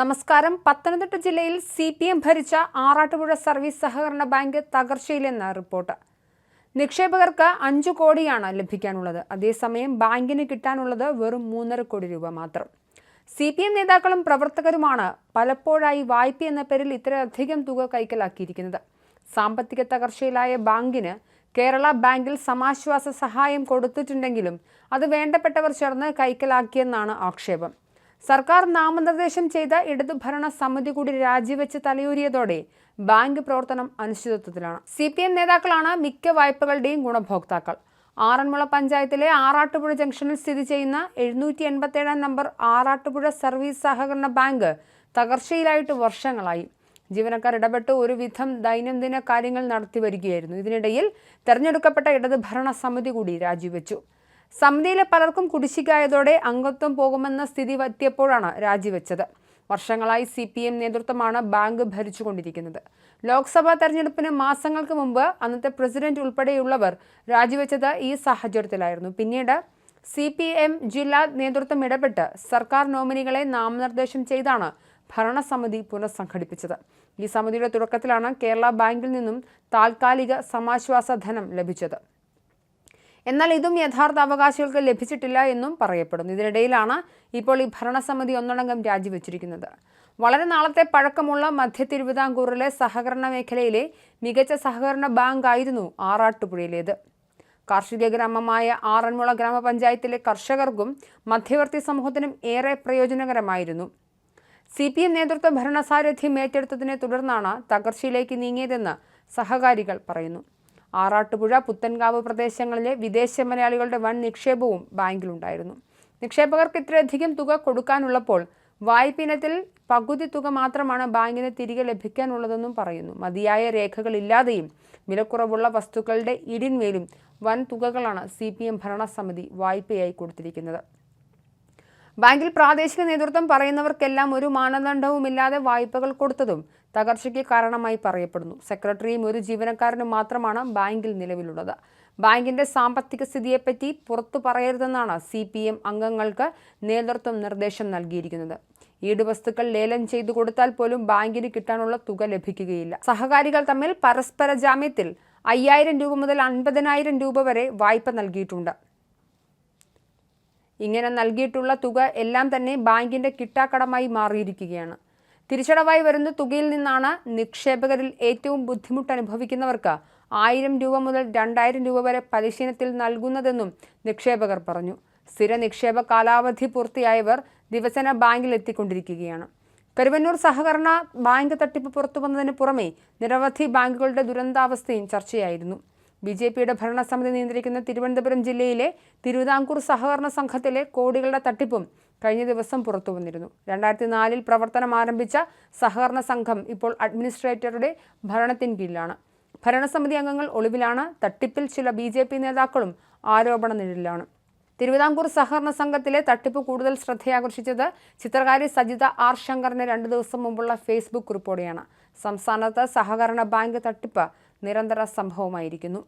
നമസ്കാരം. പത്തനംതിട്ട ജില്ലയിൽ C P M ഭരിച്ച ആറാട്ടുപുഴ സർവീസ് സഹകരണ ബാങ്ക് തകർച്ചയിലെന്ന റിപ്പോർട്ട്. നിക്ഷേപകർക്ക് അഞ്ചു കോടിയാണ് ലഭിക്കാനുള്ളത്. അതേസമയം ബാങ്കിന് കിട്ടാനുള്ളത് വെറും മൂന്നര കോടി രൂപ മാത്രം. സി പി എം നേതാക്കളും പ്രവർത്തകരുമാണ് പലപ്പോഴായി വായ്പ എന്ന പേരിൽ ഇത്രയധികം തുക കൈക്കലാക്കിയിരിക്കുന്നത്. സാമ്പത്തിക തകർച്ചയിലായ ബാങ്കിന് കേരള ബാങ്കിൽ സമാശ്വാസ സഹായം കൊടുത്തിട്ടുണ്ടെങ്കിലും അത് വേണ്ടപ്പെട്ടവർ ചേർന്ന് കൈക്കലാക്കിയെന്നാണ് ആക്ഷേപം. സർക്കാർ നാമനിർദ്ദേശം ചെയ്ത ഇടതുഭരണ സമിതി കൂടി രാജിവെച്ച് തലയൂരിയതോടെ ബാങ്ക് പ്രവർത്തനം അനിശ്ചിതത്വത്തിലാണ്. സി പി എം നേതാക്കളാണ് മിക്ക വായ്പകളുടെയും ഗുണഭോക്താക്കൾ. ആറന്മുള പഞ്ചായത്തിലെ ആറാട്ടുപുഴ ജംഗ്ഷനിൽ സ്ഥിതി ചെയ്യുന്ന എഴുന്നൂറ്റി എൺപത്തേഴാം നമ്പർ ആറാട്ടുപുഴ സർവീസ് സഹകരണ ബാങ്ക് തകർച്ചയിലായിട്ട് വർഷങ്ങളായി. ജീവനക്കാർ ഇടപെട്ട് ഒരുവിധം ദൈനംദിന കാര്യങ്ങൾ നടത്തി വരികയായിരുന്നു ഇതിനിടയിൽ തെരഞ്ഞെടുക്കപ്പെട്ട ഇടതുഭരണ സമിതി കൂടി രാജിവെച്ചു. സമിതിയിലെ പലർക്കും കുടിശ്ശികായതോടെ അംഗത്വം പോകുമെന്ന സ്ഥിതി എത്തിയപ്പോഴാണ് രാജിവെച്ചത്. വർഷങ്ങളായി സി പി എം നേതൃത്വമാണ് ബാങ്ക് ഭരിച്ചുകൊണ്ടിരിക്കുന്നത്. ലോക്സഭാ തെരഞ്ഞെടുപ്പിന് മാസങ്ങൾക്ക് മുമ്പ് അന്നത്തെ പ്രസിഡന്റ് ഉൾപ്പെടെയുള്ളവർ രാജിവെച്ചത് ഈ സാഹചര്യത്തിലായിരുന്നു. പിന്നീട് സി പി എം ജില്ലാ നേതൃത്വം ഇടപെട്ട് സർക്കാർ നോമിനികളെ നാമനിർദ്ദേശം ചെയ്താണ് ഭരണസമിതി പുനഃസംഘടിപ്പിച്ചത്. ഈ സമിതിയുടെ തുടക്കത്തിലാണ് കേരള ബാങ്കിൽ നിന്നും താൽക്കാലിക സമാശ്വാസ ധനം ലഭിച്ചത്. എന്നാൽ ഇതും യഥാർത്ഥ അവകാശികൾക്ക് ലഭിച്ചിട്ടില്ല എന്നും പറയപ്പെടുന്നു. ഇതിനിടയിലാണ് ഇപ്പോൾ ഈ ഭരണസമിതി ഒന്നടങ്കം രാജിവെച്ചിരിക്കുന്നത്. വളരെ നാളത്തെ പഴക്കമുള്ള മധ്യ തിരുവിതാംകൂറിലെ സഹകരണ മേഖലയിലെ മികച്ച സഹകരണ ബാങ്ക് ആയിരുന്നു ആറാട്ടുപുഴയിലേത്. കാർഷിക ഗ്രാമമായ ആറന്മുള ഗ്രാമപഞ്ചായത്തിലെ കർഷകർക്കും മധ്യവർത്തി സമൂഹത്തിനും ഏറെ പ്രയോജനകരമായിരുന്നു. സി പി എം നേതൃത്വ ഭരണസാരഥ്യം ഏറ്റെടുത്തതിനെ തുടർന്നാണ് തകർച്ചയിലേക്ക് നീങ്ങിയതെന്ന് സഹകാരികൾ പറയുന്നു. ആറാട്ടുപുഴ പുത്തൻകാവ് പ്രദേശങ്ങളിലെ വിദേശ മലയാളികളുടെ വൻ നിക്ഷേപവും ബാങ്കിലുണ്ടായിരുന്നു. നിക്ഷേപകർക്ക് ഇത്രയധികം തുക കൊടുക്കാനുള്ളപ്പോൾ വായ്പ ഇനത്തിൽ പകുതി തുക മാത്രമാണ് ബാങ്കിന് തിരികെ ലഭിക്കാനുള്ളതെന്നും പറയുന്നു. മതിയായ രേഖകളില്ലാതെയും വിലക്കുറവുള്ള വസ്തുക്കളുടെ ഇടിന്മേലും വൻ തുകകളാണ് സി പി എം ഭരണസമിതി വായ്പയായി കൊടുത്തിരിക്കുന്നത്. ബാങ്കിൽ പ്രാദേശിക നേതൃത്വം പറയുന്നവർക്കെല്ലാം ഒരു മാനദണ്ഡവുമില്ലാതെ വായ്പകൾ കൊടുത്തതും തകർച്ചയ്ക്ക് കാരണമായി പറയപ്പെടുന്നു. സെക്രട്ടറിയും ഒരു ജീവനക്കാരനും മാത്രമാണ് ബാങ്കിൽ നിലവിലുള്ളത്. ബാങ്കിന്റെ സാമ്പത്തിക സ്ഥിതിയെപ്പറ്റി പുറത്തു പറയരുതെന്നാണ് സി പി എം അംഗങ്ങൾക്ക് നേതൃത്വം നിർദ്ദേശം നൽകിയിരിക്കുന്നത്. ഈടുവസ്തുക്കൾ ലേലം ചെയ്തു കൊടുത്താൽ പോലും ബാങ്കിന് കിട്ടാനുള്ള തുക ലഭിക്കുകയില്ല. സഹകാരികൾ തമ്മിൽ പരസ്പര ജാമ്യത്തിൽ അയ്യായിരം രൂപ മുതൽ അൻപതിനായിരം രൂപ വരെ വായ്പ നൽകിയിട്ടുണ്ട്. ഇങ്ങനെ നൽകിയിട്ടുള്ള തുക എല്ലാം തന്നെ ബാങ്കിന്റെ കിട്ടാക്കടമായി മാറിയിരിക്കുകയാണ്. തിരിച്ചടവായി വരുന്ന തുകയിൽ നിന്നാണ് നിക്ഷേപകരിൽ ഏറ്റവും ബുദ്ധിമുട്ട് അനുഭവിക്കുന്നവർക്ക് ആയിരം രൂപ മുതൽ രണ്ടായിരം രൂപ വരെ പലിശീനത്തിൽ നൽകുന്നതെന്നും നിക്ഷേപകർ പറഞ്ഞു. സ്ഥിര നിക്ഷേപ കാലാവധി പൂർത്തിയായവർ ദിവസേന ബാങ്കിൽ എത്തിക്കൊണ്ടിരിക്കുകയാണ്. കരുവന്നൂർ സഹകരണ ബാങ്ക് തട്ടിപ്പ് പുറത്തു വന്നതിന് പുറമെ നിരവധി ബാങ്കുകളുടെ ദുരന്താവസ്ഥയും ചർച്ചയായിരുന്നു. ബി ജെ പിയുടെ ഭരണസമിതി നിയന്ത്രിക്കുന്ന തിരുവനന്തപുരം ജില്ലയിലെ തിരുവിതാംകൂർ സഹകരണ സംഘത്തിലെ കോടികളുടെ തട്ടിപ്പും കഴിഞ്ഞ ദിവസം പുറത്തു വന്നിരുന്നു. രണ്ടായിരത്തി നാലിൽ പ്രവർത്തനം ആരംഭിച്ച സഹകരണ സംഘം ഇപ്പോൾ അഡ്മിനിസ്ട്രേറ്ററുടെ ഭരണത്തിൻ കീഴിലാണ്. ഭരണസമിതി അംഗങ്ങൾ ഒളിവിലാണ്. തട്ടിപ്പിൽ ചില ബി ജെ പി നേതാക്കളും ആരോപണ നിഴലിലാണ്. തിരുവിതാംകൂർ സഹകരണ സംഘത്തിലെ തട്ടിപ്പ് കൂടുതൽ ശ്രദ്ധയാകർഷിച്ചത് ചിത്രകാരി സജിത ആർ ശങ്കറിന് രണ്ടു ദിവസം മുമ്പുള്ള ഫേസ്ബുക്ക് കുറിപ്പോടെയാണ്. സംസ്ഥാനത്ത് സഹകരണ ബാങ്ക് തട്ടിപ്പ് നിരന്തര സംഭവമായിരിക്കുന്നു